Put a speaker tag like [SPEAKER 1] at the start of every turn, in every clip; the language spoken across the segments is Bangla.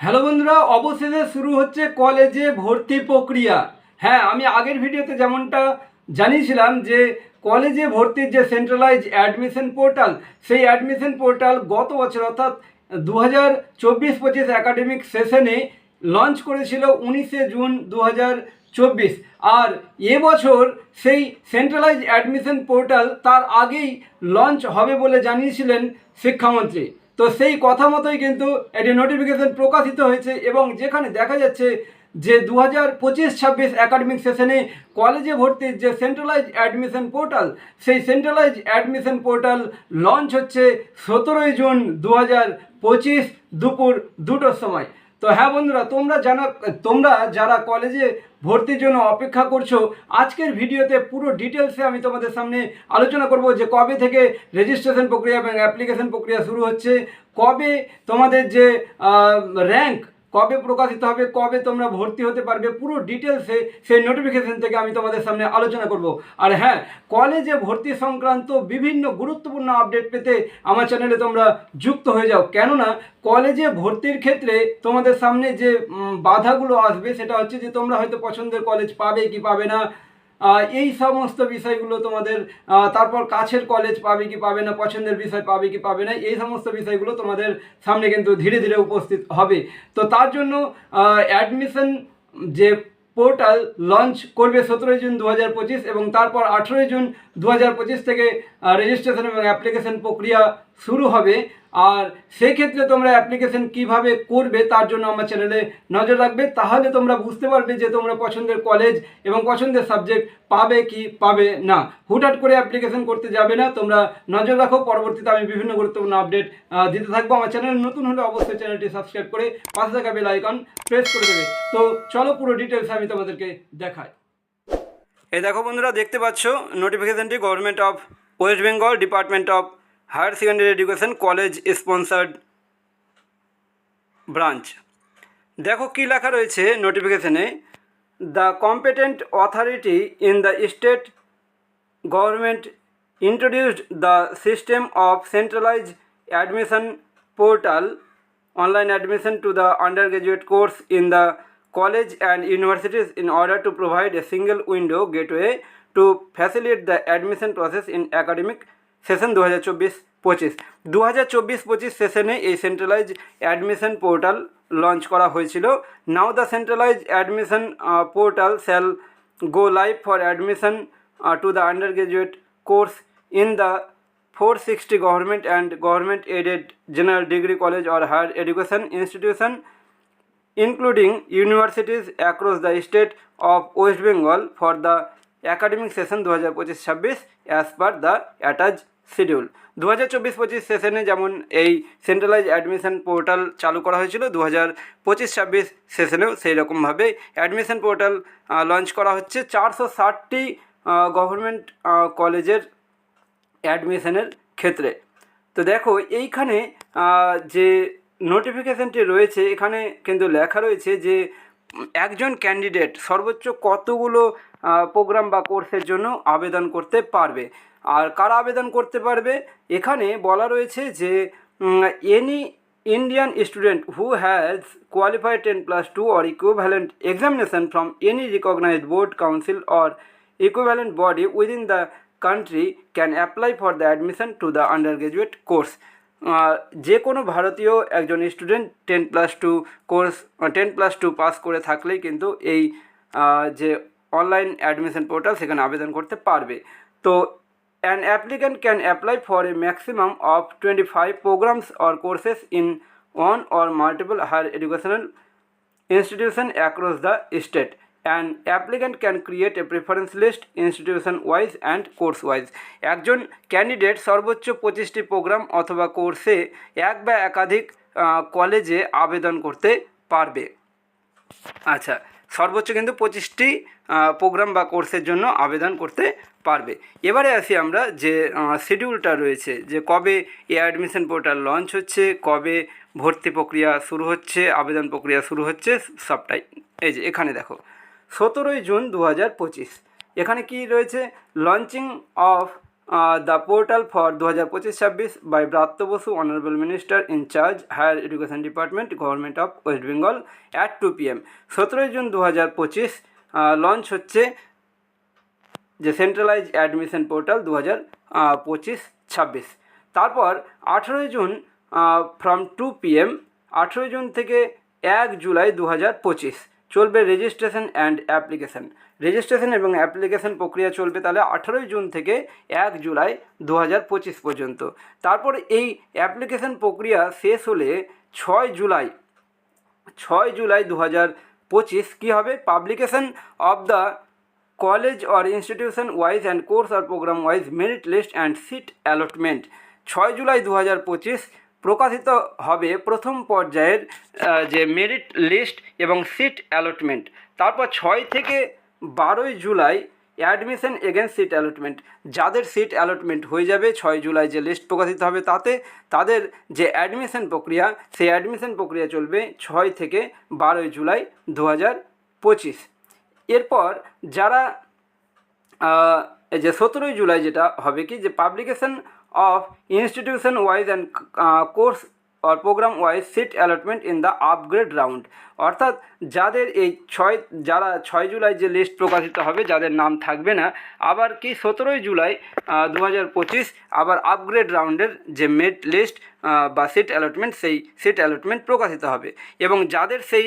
[SPEAKER 1] হ্যালো বন্ধুরা, অবশেষে শুরু হচ্ছে কলেজে ভর্তি প্রক্রিয়া। হ্যাঁ আমি আগের ভিডিওতে যেমনটা জানিয়েছিলাম যে কলেজে ভর্তির যে সেন্ট্রালাইজ অ্যাডমিশন পোর্টাল সেই অ্যাডমিশন পোর্টাল গত বছর, অর্থাৎ দু হাজার চব্বিশ পঁচিশ একাডেমিক সেশনে লঞ্চ করেছিল উনিশে জুন দু চব্বিশ। আর এবছর সেই সেন্ট্রালাইজ অ্যাডমিশন পোর্টাল তার আগেই লঞ্চ হবে বলে জানিয়েছিলেন শিক্ষামন্ত্রী। তো সেই কথা মতোই কিন্তু এটি নোটিফিকেশন প্রকাশিত হয়েছে এবং যেখানে দেখা যাচ্ছে যে দু হাজার পঁচিশ ছাব্বিশ একাডেমিক সেশনে কলেজে ভর্তির যে সেন্ট্রালাইজ অ্যাডমিশন পোর্টাল সেই সেন্ট্রালাইজ অ্যাডমিশন পোর্টাল লঞ্চ হচ্ছে সতেরোই জুন দু হাজার পঁচিশ দুপুর দুটোর সময়। তো হ্যাঁ বন্ধুরা, তোমরা জানা, তোমরা যারা কলেজে ভর্তির জন্য অপেক্ষা করছ, আজকের ভিডিওতে পুরো ডিটেলসে আমি তোমাদের সামনে আলোচনা করব যে কবে থেকে রেজিস্ট্রেশন প্রক্রিয়া এবং অ্যাপ্লিকেশন প্রক্রিয়া শুরু হচ্ছে, কবে তোমাদের যে র্যাঙ্ক কবে প্রকাশিত হবে, কবে তোমরা ভর্তি হতে পারবে, পুরো ডিটেলসে সেই নোটিফিকেশন থেকে আমি তোমাদের সামনে আলোচনা করব। আর হ্যাঁ কলেজে ভর্তি সংক্রান্ত বিভিন্ন গুরুত্বপূর্ণ আপডেট পেতে আমার চ্যানেলে তোমরা যুক্ত হয়ে যাও। কেননা কলেজে ভর্তির ক্ষেত্রে তোমাদের সামনে যে বাধাগুলো আসবে সেটা হচ্ছে যে তোমরা হয়তো পছন্দের কলেজ পাবে কি পাবে না এই সমস্ত বিষয়গুলো তোমাদের তারপর কাছের কলেজ পাবে কি পাবে না, পছন্দের বিষয় পাবে কি পাবে না, এই সমস্ত বিষয়গুলো তোমাদের সামনে কিন্তু ধীরে ধীরে উপস্থিত হবে। তো তার জন্য অ্যাডমিশন যে পোর্টাল লঞ্চ করবে সতেরোই জুন দু হাজার পঁচিশ এবং তারপর আঠেরোই জুন দু হাজার পঁচিশ থেকে রেজিস্ট্রেশন এবং অ্যাপ্লিকেশন প্রক্রিয়া শুরু হবে। আর সেক্ষেত্রে তোমরা অ্যাপ্লিকেশন কীভাবে করবে তার জন্য আমার চ্যানেলে নজর রাখবে, তাহলে তোমরা বুঝতে পারবে যে তোমরা পছন্দের কলেজ এবং পছন্দের সাবজেক্ট পাবে কি পাবে না। হুটহাট করে অ্যাপ্লিকেশন করতে যাবে না, তোমরা নজর রাখো, পরবর্তীতে আমি বিভিন্ন গুরুত্বপূর্ণ আপডেট দিতে থাকব। আমার চ্যানেল নতুন হলে অবশ্যই চ্যানেলটি সাবস্ক্রাইব করে পাশে থাকা বেল আইকন প্রেস করে দেবে। তো চলো পুরো ডিটেলস আমি তোমাদেরকে দেখাই। এই দেখো বন্ধুরা, দেখতে পাচ্ছ নোটিফিকেশনটি government of West Bengal department of higher secondary education college sponsored branch দেখো কী লেখা রয়েছে নোটিফিকেশনে the competent authority in the state government introduced the system of centralized admission portal online admission to the undergraduate course in the college and universities in order to provide a single window gateway to facilitate the admission process in academic session দু হাজার চব্বিশ পঁচিশ। দু হাজার চব্বিশ পঁচিশ সেশনে এই সেন্ট্রালাইজ অ্যাডমিশন পোর্টাল লঞ্চ করা হয়েছিল। Now the centralise admission portal shall go live for admission to the undergraduate course in the four sixty government and government aided general degree college or higher education institution including universities across the state of West Bengal for the bengal for the academic session 2025-26 per the attach schedule দু হাজার চব্বিশ পঁচিশ সেশনে যেমন এই সেন্ট্রালাইজ অ্যাডমিশন পোর্টাল চালু করা হয়েছিল দু হাজার পঁচিশ ছাব্বিশ সেশনেও সেই রকমভাবে অ্যাডমিশন পোর্টাল লঞ্চ করা হচ্ছে। চারশো ষাটটি গভর্নমেন্ট কলেজের অ্যাডমিশনের ক্ষেত্রে। তো দেখো, এইখানে যে নোটিফিকেশানটি রয়েছে, এখানে কিন্তু লেখা রয়েছে যে একজন ক্যান্ডিডেট সর্বোচ্চ কতগুলো প্রোগ্রাম বা কোর্সের জন্য আবেদন করতে পারবে? আর কারা আবেদন করতে পারবে? এখানে বলা রয়েছে যে any Indian student who has qualified ten plus two or equivalent examination from any recognised board council or equivalent body within the country can apply for the admission to the undergraduate course. Ah, যে কোনো ভারতীয় একজন student ten plus two course ten plus two pass করে থাকলেই কিন্তু এই যে অনলাইন অ্যাডমিশন পোর্টাল সেখানে আবেদন করতে পারবে তো an applicant can apply for a maximum of twenty five programs or courses in one or multiple higher educational institution across the state. An applicant can create a preference list institution wise and course wise. একজন ক্যান্ডিডেট সর্বোচ্চ পঁচিশটি প্রোগ্রাম অথবা কোর্সে এক বা একাধিক কলেজে আবেদন করতে পারবে। আচ্ছা সর্বোচ্চ কিন্তু পঁচিশটি প্রোগ্রাম বা কোর্সের জন্য আবেদন করতে পারবে। এবারে আসি আমরা যে শিডিউলটা রয়েছে, যে কবে এ অ্যাডমিশন পোর্টাল লঞ্চ হচ্ছে, কবে ভর্তি প্রক্রিয়া শুরু হচ্ছে, আবেদন প্রক্রিয়া শুরু হচ্ছে, সবটাই। এই যে, এখানে দেখো। সতেরোই জুন দু হাজার পঁচিশ। এখানে কি রয়েছে? Launching of the portal for দু হাজার পঁচিশ ছাব্বিশ by Bratya Basu honourable minister incharge higher education department government of West Bengal at two PM সতেরোই জুন দু হাজার পঁচিশ লঞ্চ হচ্ছে যে সেন্ট্রালাইজ অ্যাডমিশন পোর্টাল দু হাজার পঁচিশ ছাব্বিশ। তারপর আঠেরোই জুন ফ্রম টু পিএম আঠেরোই জুন থেকে এক জুলাই দু হাজার পঁচিশ। চলবে রেজিস্ট্রেশন অ্যান্ড অ্যাপ্লিকেশন রেজিস্ট্রেশন এবং অ্যাপ্লিকেশন প্রক্রিয়া চলবে তাহলে আঠেরোই জুন থেকে এক জুলাই দু হাজার পঁচিশ পর্যন্ত। তারপর এই অ্যাপ্লিকেশন প্রক্রিয়া শেষ হলে ছয় জুলাই ছয় জুলাই দু হাজার পঁচিশ কী হবে? Publication of the college or institution wise and course R program wise merit list and seat allotment ছয় জুলাই দু হাজার পঁচিশ প্রকাশিত হবে প্রথম পর্যায়ের যে মেরিট লিস্ট এবং সিট অ্যালটমেন্ট তারপর ছয় থেকে বারোই July admission against seat allotment যাদের সিট অ্যালটমেন্ট হয়ে যাবে, ছয় জুলাই যে লিস্ট প্রকাশিত হবে তাতে তাদের যে অ্যাডমিশন প্রক্রিয়া, সেই অ্যাডমিশন প্রক্রিয়া চলবে ছয় থেকে বারোই জুলাই দু হাজার পঁচিশ। এরপর যারা এই যে সতেরোই জুলাই যেটা হবে কি, যে publication of institution wise and course or program wise seat allotment in the upgrade round অর্থাৎ যাদের এই ছয়, যারা ছয় জুলাই যে লিস্ট প্রকাশিত হবে, যাদের নাম থাকবে না, আবার কি সতেরোই জুলাই দু হাজার পঁচিশ, আবার আপগ্রেড রাউন্ডের যে মেড লিস্ট বা সিট অ্যালটমেন্ট সেই সিট অ্যালটমেন্ট প্রকাশিত হবে। এবং যাদের সেই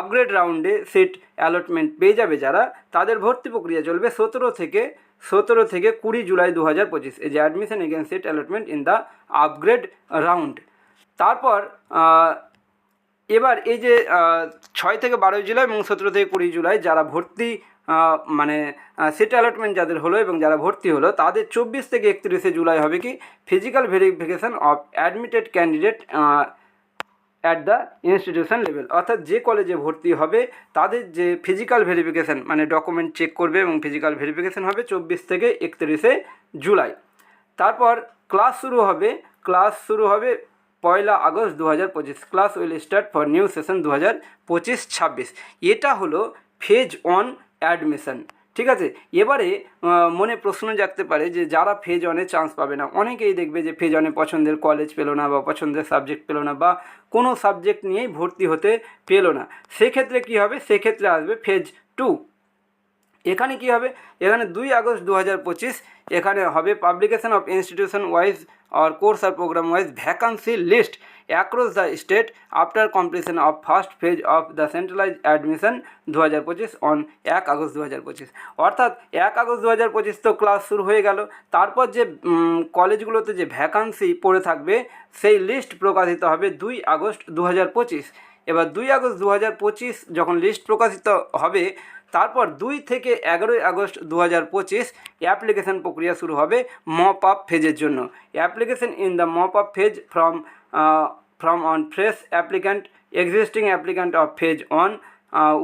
[SPEAKER 1] আপগ্রেড রাউন্ডে সিট অ্যালটমেন্ট পেয়ে যাবে যারা, তাদের ভর্তি প্রক্রিয়া চলবে সতেরো থেকে সতেরো থেকে কুড়ি জুলাই দু হাজার পঁচিশ। এই যে admission against seat allotment in the upgrade round তারপর এবার এই যে ছয় থেকে বারোই জুলাই এবং সতেরো থেকে কুড়ি জুলাই যারা ভর্তি মানে সিট অ্যালটমেন্ট যাদের হলো এবং যারা ভর্তি হলো, তাদের চব্বিশ থেকে একত্রিশে জুলাই হবে কি? Physical verification of admitted candidate at the institution level অর্থাৎ যে কলেজে ভর্তি হবে, তাদের যে ফিজিক্যাল ভেরিফিকেশান মানে ডকুমেন্ট চেক করবে এবং ফিজিক্যাল ভেরিফিকেশান হবে চব্বিশ থেকে একত্রিশে জুলাই। তারপর ক্লাস শুরু হবে ক্লাস শুরু হবে পয়লা আগস্ট দু হাজার পঁচিশ, class will start for new session দু হাজার পঁচিশ, ছাব্বিশ। এটা হলো ফেজ অন অ্যাডমিশন, ঠিক আছে? এবারে মনে প্রশ্ন জাগতে পারে যে যারা ফেজ অনে চান্স পাবে না, অনেকেই দেখবে যে ফেজ অনে পছন্দের কলেজ পেল না বা পছন্দের সাবজেক্ট পেল না বা কোনো সাবজেক্ট নিয়েই ভর্তি হতে পেল না। সেক্ষেত্রে কী হবে? সেক্ষেত্রে আসবে ফেজ টু। এখানে কি হবে? এখানে দুই আগস্ট দু হাজার পঁচিশ, এখানে হবে পাবলিকেশন অফ ইনস্টিটিউশন ওয়াইজ আর course R program wise vacancy list across the state after completion of first phase of the centralise admission দু হাজার পঁচিশ অন এক আগস্ট দু হাজার পঁচিশ অর্থাৎ এক আগস্ট দু হাজার পঁচিশ তো ক্লাস শুরু হয়ে গেল। তারপর যে কলেজগুলোতে যে ভ্যাকান্সি পড়ে থাকবে, সেই লিস্ট প্রকাশিত হবে দুই আগস্ট দু হাজার পঁচিশ। এবার দুই আগস্ট দু হাজার পঁচিশ যখন লিস্ট প্রকাশিত হবে তারপর দুই থেকে এগারোই আগস্ট দু হাজার পঁচিশ অ্যাপ্লিকেশন প্রক্রিয়া শুরু হবে মপ আপ ফেজের জন্য। Application in the mop up phase from from on fresh applicant, existing applicant of phase on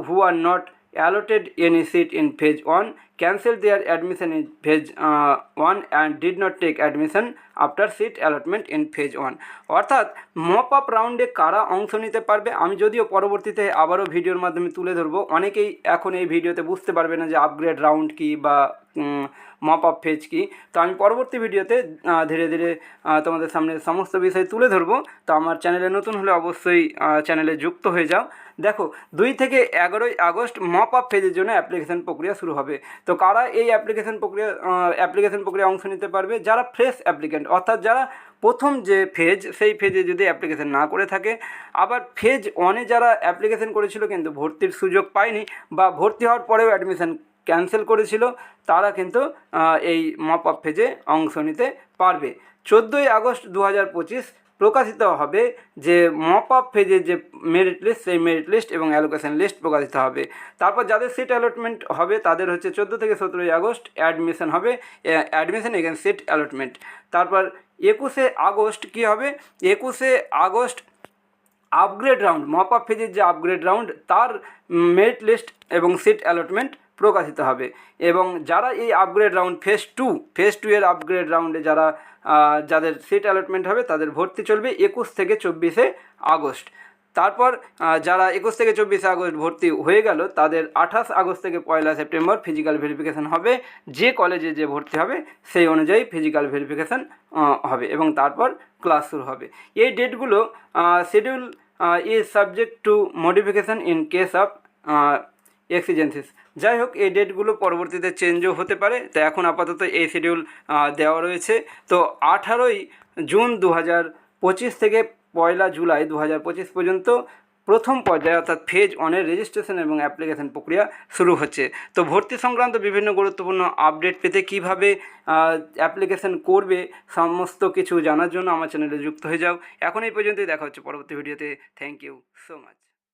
[SPEAKER 1] who are not allotted any seat in phase 1 cancelled their admission in phase uh, 1 and did not take admission after seat allotment in phase 1 অর্থাৎ মপ আপ রাউন্ডে কারা অংশ নিতে পারবে আমি যদিও পরবর্তীতে আবারও ভিডিওর মাধ্যমে তুলে ধরবো। অনেকেই এখন এই ভিডিওতে বুঝতে পারবে না যে আপগ্রেড রাউন্ড কী বা মপ আপ ফেজ কী। তো আমি পরবর্তী ভিডিওতে ধীরে ধীরে তোমাদের সামনে সমস্ত বিষয় তুলে ধরবো। তো আমার চ্যানেলে নতুন হলে অবশ্যই চ্যানেলে যুক্ত হয়ে যাও। দেখো, দুই থেকে এগারোই আগস্ট মপ আপ ফেজের জন্য অ্যাপ্লিকেশন প্রক্রিয়া শুরু হবে। তো কারা এই অ্যাপ্লিকেশন প্রক্রিয়া অ্যাপ্লিকেশন প্রক্রিয়া অংশ নিতে পারবে? যারা ফ্রেশ অ্যাপ্লিকেন্ট অর্থাৎ যারা প্রথম যে ফেজ সেই ফেজে যদি অ্যাপ্লিকেশন না করে থাকে, আবার ফেজ ওয়ানে যারা অ্যাপ্লিকেশন করেছিল কিন্তু ভর্তির সুযোগ পায়নি বা ভর্তি হওয়ার পরেও অ্যাডমিশন ক্যান্সেল করেছিল, তারা কিন্তু এই মপ আপ ফেজে অংশ নিতে পারবে। চোদ্দোই আগস্ট দু হাজার পঁচিশ প্রকাশিত হবে যে মপ আপ ফেজের যে মেরিট লিস্ট সেই মেরিট লিস্ট এবং অ্যালোকেশন লিস্ট প্রকাশিত হবে। তারপর যাদের সিট অ্যালটমেন্ট হবে, তাদের হচ্ছে চোদ্দ থেকে সতেরোই আগস্ট অ্যাডমিশন হবে অ্যাডমিশন এগেন সিট অ্যালটমেন্ট তারপর একুশে আগস্ট কি হবে? একুশে August upgrade round mop up ফেজের যে আপগ্রেড রাউন্ড তার মেরিট লিস্ট এবং সিট অ্যালটমেন্ট প্রকাশিত হবে। এবং যারা এই upgrade round phase two phase two এর আপগ্রেড রাউন্ডে যারা যাদের সিট অ্যালটমেন্ট হবে তাদের ভর্তি চলবে একুশ থেকে চব্বিশে আগস্ট। তারপর যারা একুশ থেকে চব্বিশে আগস্ট ভর্তি হয়ে গেল, তাদের আঠাশ আগস্ট থেকে পয়লা সেপ্টেম্বর ফিজিক্যাল ভেরিফিকেশান হবে। যে কলেজে যে ভর্তি হবে, সেই অনুযায়ী ফিজিক্যাল ভেরিফিকেশান হবে এবং তারপর ক্লাস শুরু হবে। এই ডেটগুলো schedule is subject to modification in case of exigencies যাই হোক এই ডেটগুলো পরবর্তীতে চেঞ্জও হতে পারে তো এখন আপাতত এই শিডিউল দেওয়া রয়েছে। তো আঠারোই জুন দু পঁচিশ থেকে পয়লা জুলাই দু পঁচিশ পর্যন্ত প্রথম পর্যায়ে অর্থাৎ ফেজ ওয়ানের রেজিস্ট্রেশন এবং অ্যাপ্লিকেশন প্রক্রিয়া শুরু হচ্ছে। তো ভর্তি সংক্রান্ত বিভিন্ন গুরুত্বপূর্ণ আপডেট পেতে কীভাবে অ্যাপ্লিকেশন করবে সমস্ত কিছু জানার জন্য আমার চ্যানেলে যুক্ত হয়ে যাও। এখন এই পর্যন্তই, দেখা হচ্ছে পরবর্তী ভিডিওতে থ্যাংক ইউ সো মাচ